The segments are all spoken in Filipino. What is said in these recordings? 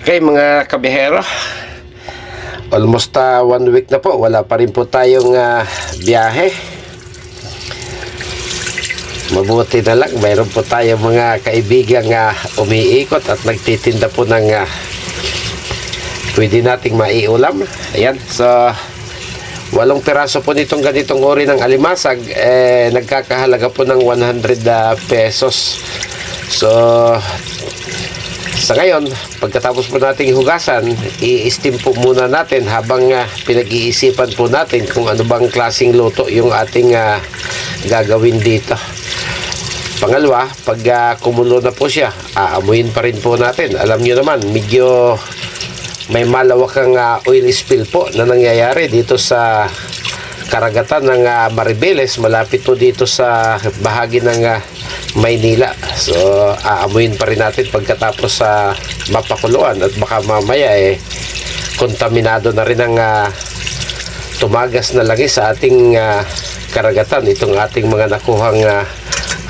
Okay mga kabihero. Almost ah, one week na po. Wala pa rin po tayong ah, biyahe. Mabuti na lang. Mayroon po tayong mga kaibigan nga umiikot At nagtitinda po ng ah, Pwede nating maiulam. Ayan. So Walong piraso po nitong ganitong uri ng alimasag. Eh, Nagkakahalaga po ng 100 ah, pesos. So sa ngayon, pagkatapos po nating hugasan, i-steam po muna natin habang ah, pinag-iisipan po natin kung ano bang klasing luto yung ating ah, gagawin dito. Pangalawa, pag ah, kumulo na po siya, aamuin pa rin po natin. Alam niyo naman, medyo may malawakang ah, oil spill po na nangyayari dito sa karagatan ng ah, Maribeles, malapit po dito sa bahagi ng ah, Maynila. So, aamuin pa rin natin pagkatapos sa mapakuluan at baka mamaya eh kontaminado na rin ang ah, tumagas na langis sa ating ah, karagatan itong ating mga nakuhang ah,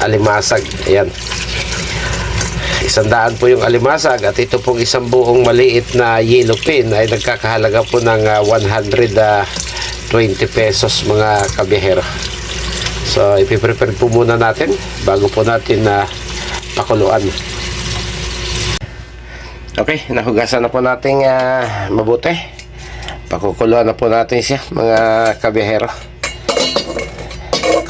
alimasag. Ayan. Isandaan po yung alimasag at ito pong isang buong maliit na yellow pin ay nagkakahalaga po ng ah, 120 pesos mga kabihero. So, ipiprepare po muna natin bago po natin na pakuluan. Okay, nahugasan na po natin ah, mabuti. Pakukuluan na po natin siya, mga kabihero.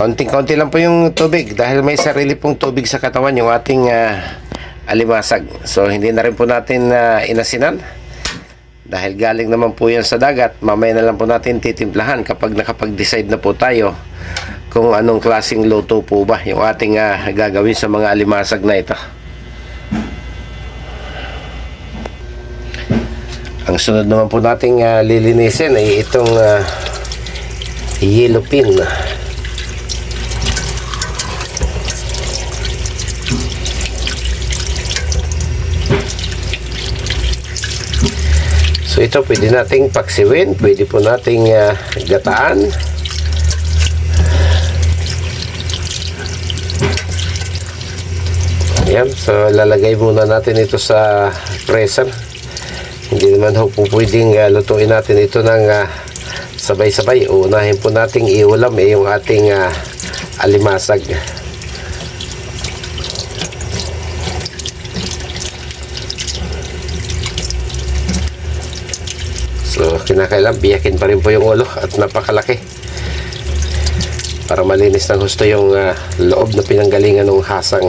Konting-konti lang po yung tubig dahil may sarili pong tubig sa katawan yung ating ah, alimasag. So, hindi na rin po natin ah, inasinan. Dahil galing naman po yan sa dagat, mamaya na lang po natin titimplahan kapag nakapag-decide na po tayo kung anong klasing luto po ba yung ating ah, gagawin sa mga alimasag na ito. Ang sunod naman po nating ah, lilinisin ay itong ah, yellow pin. So ito pwede nating paksiwin, pwede po nating ah, gataan. Ayan, so lalagay muna natin ito sa freezer. Hindi naman ho po pwedeng ah, lutuin natin ito ng ah, sabay-sabay. Uunahin po nating iulam eh, yung ating ah, alimasag. So, kinakailan, biyakin pa rin po yung ulo at napakalaki. Para malinis ng husto yung ah, loob na pinanggalingan ng hasang.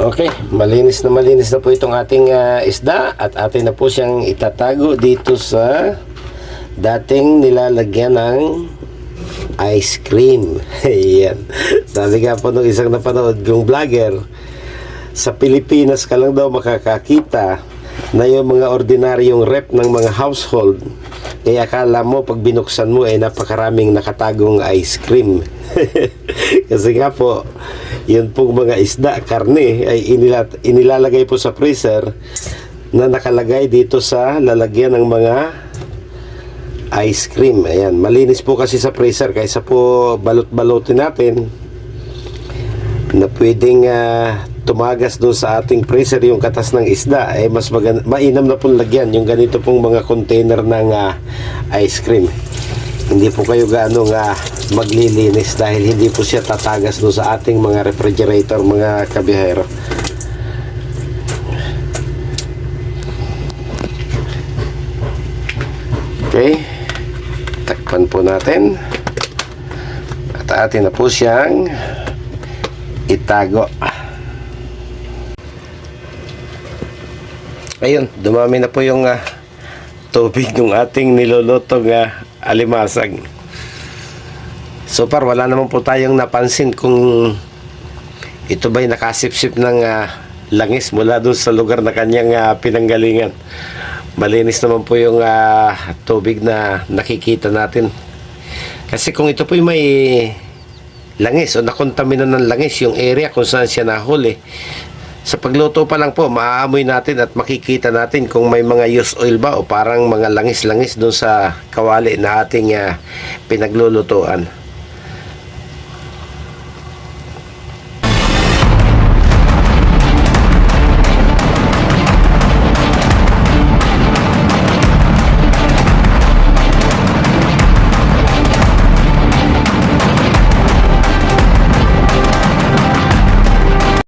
Okay, malinis na malinis na po itong ating ah, isda at atin na po siyang itatago dito sa dating nilalagyan ng ice cream. Ayan. Sabi nga po nung isang napanood kong vlogger, sa Pilipinas ka lang daw makakakita na yung mga ordinaryong rep ng mga household kaya akala mo pag binuksan mo ay napakaraming nakatagong ice cream. Kasi nga po yun pong mga isda, karne ay inila, inilalagay po sa freezer na nakalagay dito sa lalagyan ng mga ice cream. Ayan, malinis po kasi sa freezer kaysa po balot-balotin natin na pwedeng ah, tumagas doon sa ating freezer yung katas ng isda eh mas magan- mainam na pong lagyan yung ganito pong mga container ng ah, ice cream. Hindi po kayo gaano nga maglilinis dahil hindi po siya tatagas doon sa ating mga refrigerator mga kabihero okay. Takpan po natin. At atin na po siyang itago. Ayun, dumami na po yung ah, tubig ng ating nilulutong ah, alimasag. So far, wala naman po tayong napansin kung ito ba'y nakasipsip ng ah, langis mula doon sa lugar na kanyang ah, pinanggalingan. Malinis naman po yung ah, tubig na nakikita natin. Kasi kung ito po'y may langis o nakontamina ng langis yung area kung saan siya nahuli. Sa pagluto pa lang po, maaamoy natin at makikita natin kung may mga used oil ba o parang mga langis-langis doon sa kawali na ating ah, pinaglulutuan.